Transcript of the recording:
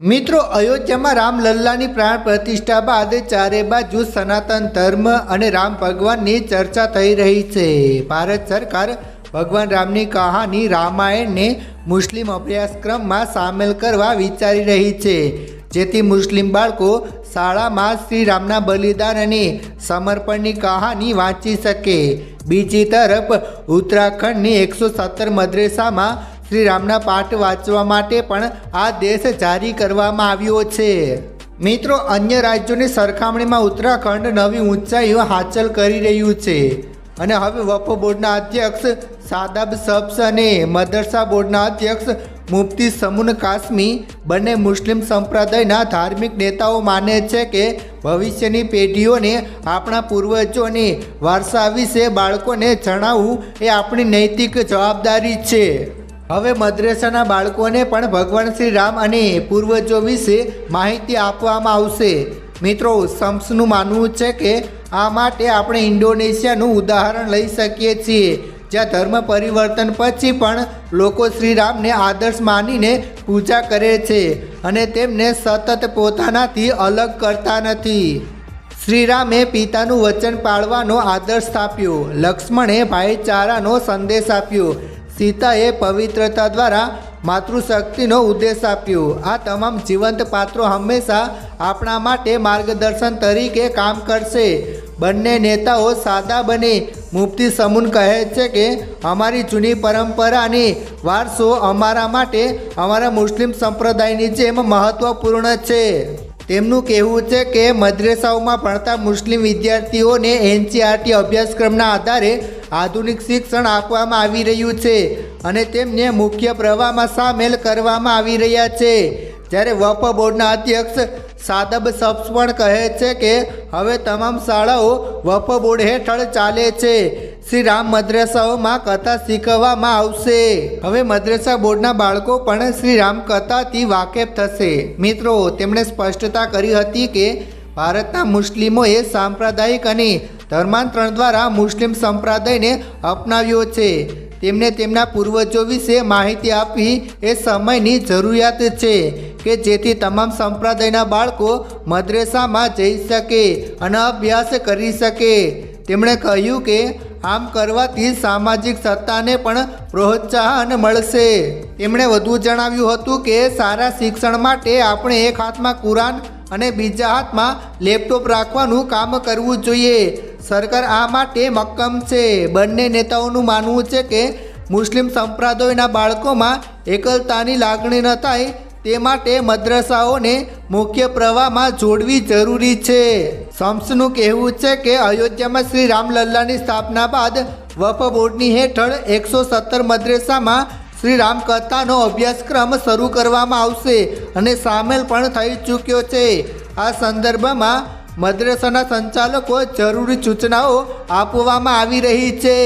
મિત્રો, અયોધ્યામાં રામલલ્લાની પ્રાણ પ્રતિષ્ઠા બાદ ચારે બાજુ સનાતન ધર્મ અને રામ ભગવાનની ચર્ચા થઈ રહી છે. ભારત સરકાર ભગવાન રામની કહાની રામાયણને મુસ્લિમ અભ્યાસક્રમમાં સામેલ કરવા વિચારી રહી છે. જેથી મુસ્લિમ બાળકો શાળામાં શ્રી રામના બલિદાન અને સમર્પણની કહાની વાંચી શકે. બીજી તરફ ઉત્તરાખંડની એકસો સત્તર મદ્રેસામાં શ્રી રામના પાઠ વાંચવા માટે પણ આદેશ જારી કરવામાં આવ્યો છે. મિત્રો, અન્ય રાજ્યોની સરખામણીમાં ઉત્તરાખંડ નવી ઊંચાઈઓ હાંસલ કરી રહ્યું છે. અને હવે વફ બોર્ડના અધ્યક્ષ સાદાબ સબ્સ અને મદરસા બોર્ડના અધ્યક્ષ મુફ્તી સમુન કાસમી બંને મુસ્લિમ સંપ્રદાયના ધાર્મિક નેતાઓ માને છે કે ભવિષ્યની પેઢીઓને આપણા પૂર્વજોની વારસા વિશે બાળકોને જણાવવું એ આપણી નૈતિક જવાબદારી છે. હવે મદ્રેસાના બાળકોને પણ ભગવાન શ્રી રામ અને પૂર્વજો વિશે માહિતી આપવામાં આવશે. મિત્રો, શમ્સનું માનવું છે કે આ માટે આપણે ઇન્ડોનેશિયાનું ઉદાહરણ લઈ શકીએ છીએ, જ્યાં ધર્મ પરિવર્તન પછી પણ લોકો શ્રી રામને આદર્શ માનીને પૂજા કરે છે અને તેમને સતત પોતાનાથી અલગ કરતા નથી. શ્રીરામે પિતાનું વચન પાળવાનો આદર્શ સ્થાપ્યો લક્ષ્મણે ભાઈચારાનો સંદેશ આપ્યો. સીતાએ પવિત્રતા દ્વારા માતૃશક્તિનો ઉદ્દેશ આપ્યો. આ તમામ જીવંત પાત્રો હંમેશા આપણા માટે માર્ગદર્શન તરીકે કામ કરશે. બંને નેતાઓ સાદા બને મુફ્તી સમૂન કહે છે કે, અમારી જૂની પરંપરાની વારસો અમારા માટે, અમારા મુસ્લિમ સંપ્રદાયની જેમ મહત્ત્વપૂર્ણ છે. તેમનું કહેવું છે કે મદ્રેસાઓમાં ભણતા મુસ્લિમ વિદ્યાર્થીઓને એનસીઆરટી અભ્યાસક્રમના આધારે આધુનિક શિક્ષણ આપવામાં આવી રહ્યું છે અને તેમને મુખ્ય પ્રવાહમાં સામેલ કરવામાં આવી રહ્યા છે. જ્યારે વફ બોર્ડના અધ્યક્ષ સાદબ સબ્સ પણ કહે છે કે હવે તમામ શાળાઓ વફ બોર્ડ હેઠળ ચાલે છે. શ્રી રામ મદ્રેસાઓમાં કથા શીખવવામાં આવશે. હવે મદ્રસા બોર્ડના બાળકો પણ શ્રી રામ કથાથી વાકેફ થશે. મિત્રો, તેમણે સ્પષ્ટતા કરી હતી કે ભારતના મુસ્લિમોએ સાંપ્રદાયિક અને ધર્માંતરણ દ્વારા મુસ્લિમ સંપ્રદાયને અપનાવ્યો છે. તેમને તેમના પૂર્વજો વિશે માહિતી આપવી એ સમયની જરૂરિયાત છે કે જેથી તમામ સંપ્રદાયના બાળકો મદ્રેસામાં જઈ શકે અને અભ્યાસ કરી શકે. તેમણે કહ્યું કે આમ કરવાથી સામાજિક સત્તાને પણ પ્રોત્સાહન મળશે. તેમણે વધુ જણાવ્યું હતું કે, સારા શિક્ષણ માટે આપણે એક હાથમાં કુરાન અને બીજા હાથમાં લેપટોપ રાખવાનું કામ કરવું જોઈએ. સરકાર આ માટે મક્કમ છે. બંને નેતાઓનું માનવું છે કે, મુસ્લિમ સંપ્રદાયના બાળકોમાં એકલતાની લાગણી ન થાય તે માટે મદ્રસાઓને મુખ્ય પ્રવાહમાં જોડવી જરૂરી છે. શમ્સનું કહેવું છે કે અયોધ્યામાં શ્રી રામલલ્લાની સ્થાપના બાદ વફ બોર્ડની હેઠળ એકસો સત્તર મદ્રેસામાં શ્રી રામકથાનો અભ્યાસક્રમ શરૂ કરવામાં આવશે અને સામેલ પણ થઈ ચૂક્યો છે. આ સંદર્ભમાં મદ્રેસાના સંચાલકો જરૂરી સૂચનાઓ આપવામાં આવી રહી છે.